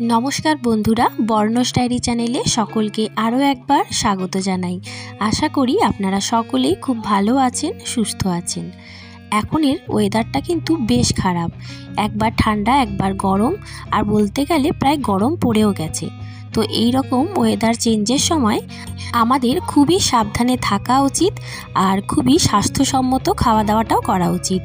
নমস্কার বন্ধুরা, বর্ণস ডায়েরি চ্যানেলে সকলকে আরও একবার স্বাগত জানাই। আশা করি আপনারা সকলেই খুব ভালো আছেন, সুস্থ আছেন। এখনের ওয়েদারটা কিন্তু বেশ খারাপ। একবার ঠান্ডা, একবার গরম, আর বলতে গেলে প্রায় গরম পড়েও গেছে। তো এই রকম ওয়েদার চেঞ্জের সময় আমাদের খুবই সাবধানে থাকা উচিত আর খুবই স্বাস্থ্যসম্মত খাওয়া দাওয়াটাও করা উচিত।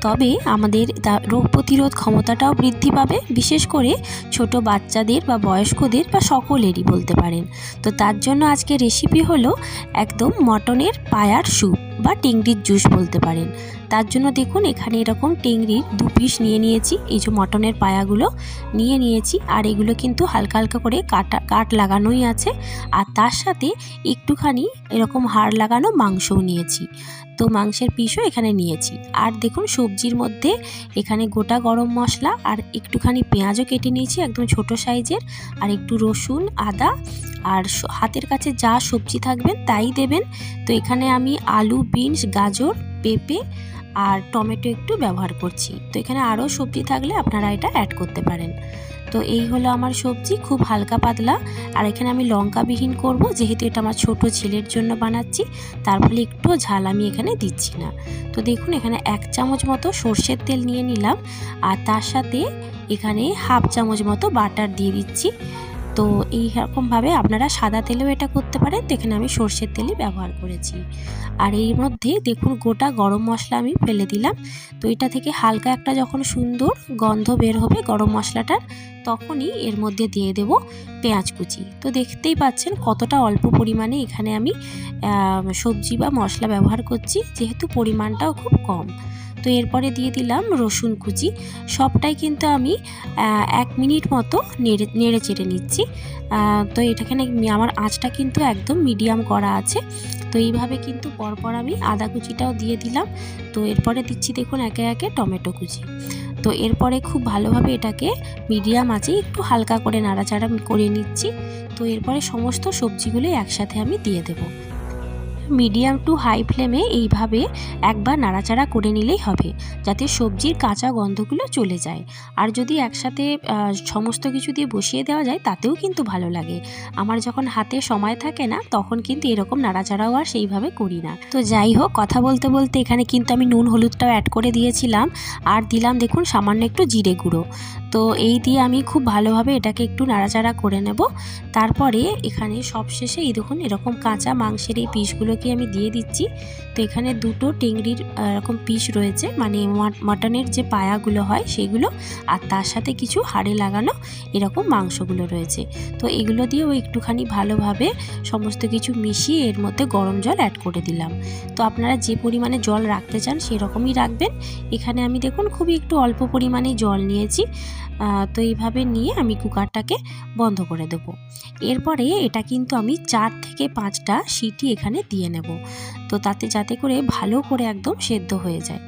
তবে আমাদের রোগ প্রতিরোধ ক্ষমতাটাও বৃদ্ধি পাবে, বিশেষ করে ছোট বাচ্চাদের বা বয়স্কদের বা সকলেরই বলতে পারেন। তো তার জন্য আজকে রেসিপি হলো একদম মটনের পায়ার স্যুপ বা টেংরির জুস বলতে পারেন। তার জন্য দেখুন, এখানে এরকম টেংরির দু পিস নিয়ে নিয়েছি। এই যে মটনের পায়াগুলো নিয়ে নিয়েছি, আর এগুলো কিন্তু হালকা হালকা করে কাটা, কাট লাগানোই আছে। আর তার সাথে একটুখানি এরকম হাড় লাগানো মাংসও নিয়েছি। তো মাংসের পিসও এখানে নিয়েছি। আর দেখুন সবজির মধ্যে এখানে গোটা গরম মশলা আর একটুখানি পেঁয়াজও কেটে নিয়েছি একদম ছোট সাইজের। আর একটু রসুন, আদা আর হাতের কাছে যা সবজি থাকবেন তাই দেবেন। তো এখানে আমি আলু, বিনস, গাজর, পেঁপে আর টমেটো একটু ব্যবহার করছি। তো এখানে আরও সবজি থাকলে আপনারা এটা অ্যাড করতে পারেন। তো এই হলো আমার সবজি, খুব হালকা পাতলা। আর এখানে আমি লঙ্কাবিহীন করব, যেহেতু এটা আমার ছোট ছেলের জন্য বানাচ্ছি, তার ফলে একটু ঝাল আমি এখানে দিচ্ছি না। তো দেখুন, এখানে এক চামচ মতো সর্ষের তেল নিয়ে নিলাম, আর তার সাথে এখানে হাফ চামচ মতো বাটার দিয়ে দিচ্ছি। তো এই রকমভাবে আপনারা সাদা তেলেও এটা করতে পারেন তো এখানে আমি সর্ষের তেলই ব্যবহার করেছি। আর এর মধ্যে দেখুন গোটা গরম মশলা আমি ফেলে দিলাম। তো এটা থেকে হালকা একটা যখন সুন্দর গন্ধ বের হবে গরম মশলাটার, তখনই এর মধ্যে দিয়ে দেব পেঁয়াজ কুচি। তো দেখতেই পাচ্ছেন কতটা অল্প পরিমাণে এখানে আমি সবজি বা মশলা ব্যবহার করছি, যেহেতু পরিমাণটাও খুব কম। তো এরপরে দিয়ে দিলাম রসুন কুচি। সবটাই কিন্তু আমি এক মিনিট মতো নেড়ে নেড়ে চেড়ে নিচ্ছি। তো এটাখানে আমার আঁচটা কিন্তু একদম মিডিয়াম করা আছে। তো এইভাবে কিন্তু পরপর আমি আদা কুচিটাও দিয়ে দিলাম। তো এরপরে দিচ্ছি দেখুন একে একে টমেটো কুচি। তো এরপরে খুব ভালোভাবে এটাকে মিডিয়াম আছে একটু হালকা করে নাড়াচাড়া করে নিচ্ছি। তো এরপরে সমস্ত সবজিগুলো একসাথে আমি দিয়ে দেবো। মিডিয়াম টু হাই ফ্লেমে এইভাবে একবার নাড়াচাড়া করে নিলেই হবে, যাতে সবজির কাঁচা গন্ধগুলো চলে যায়। আর যদি একসাথে সমস্ত কিছু দিয়ে বসিয়ে দেওয়া যায়, তাতেও কিন্তু ভালো লাগে। আমার যখন হাতে সময় থাকে না, তখন কিন্তু এরকম নাড়াচাড়াও আর সেইভাবে করি না। তো যাই হোক, কথা বলতে বলতে এখানে কিন্তু আমি নুন হলুদটাও অ্যাড করে দিয়েছিলাম। আর দিলাম দেখুন সামান্য একটু জিরে গুঁড়ো। তো এই দিয়ে আমি খুব ভালোভাবে এটাকে একটু নাড়াচাড়া করে নেব। তারপরে এখানে সবশেষে এই দেখুন, এরকম কাঁচা মাংসের এই পিসগুলোকে আমি দিয়ে দিচ্ছি। তো এখানে দুটো টেংরির এরকম পিস রয়েছে। মানে মাট- মাটনের যে পায়াগুলো হয় সেগুলো আর তার সাথে কিছু হাড়ে লাগানো এরকম মাংসগুলো রয়েছে। তো এগুলো দিয়ে দিয়েও একটুখানি ভালোভাবে সমস্ত কিছু মিশিয়ে এর মধ্যে গরম জল অ্যাড করে দিলাম। তো আপনারা যে পরিমাণে জল রাখতে চান সেরকমই রাখবেন। এখানে আমি দেখুন খুবই একটু অল্প পরিমাণে জল নিয়েছি। তো এইভাবে নিয়ে আমি কুকারটাকে বন্ধ করে দেবো। এরপরে এটা কিন্তু আমি চার থেকে পাঁচটা সিটি এখানে দিয়ে নেব। তো তাতে যাতে করে ভালো করে একদম সেদ্ধ হয়ে যায়।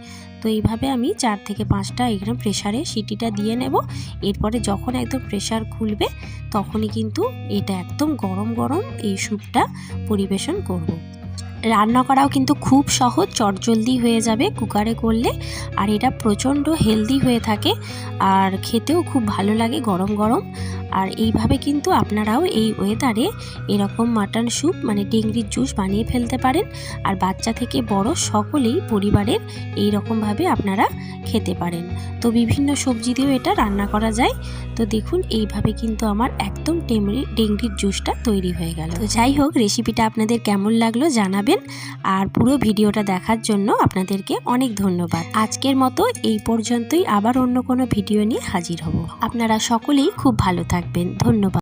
তো এইভাবে আমি চার থেকে পাঁচটা এখানে প্রেশারে সিটিটা দিয়ে নেব। এরপরে যখন একদম প্রেশার খুলবে, তখনই কিন্তু এটা একদম গরম গরম এই স্যুপটা পরিবেশন করব। রান্না করাও কিন্তু খুব সহজ, চটজলদি হয়ে যাবে কুকারে করলে। আর এটা প্রচণ্ড হেলদি হয়ে থাকে। আর খেতেও খুব ভালো লাগে গরম গরম। আর এইভাবে কিন্তু আপনারাও এই ওয়েদারে এরকম মাটন স্যুপ মানে টেংরির জুস বানিয়ে ফেলতে পারেন। আর বাচ্চা থেকে বড় সকলেই পরিবারের এই রকমভাবে আপনারা খেতে পারেন। তো বিভিন্ন সবজি দিয়েও এটা রান্না করা যায়। তো দেখুন, এইভাবে কিন্তু আমার একদম টেমরি ডেংরির জুসটা তৈরি হয়ে গেল। তো যাই হোক রেসিপিটা আপনাদের কেমন লাগল জানাবেন। আর পুরো ভিডিওটা দেখার জন্য আপনাদেরকে অনেক ধন্যবাদ। আজকের মতো এই পর্যন্তই। আবার অন্য কোনো ভিডিও নিয়ে হাজির হব। আপনারা সকলেই খুব ভালো থাকবেন। ধন্যবাদ।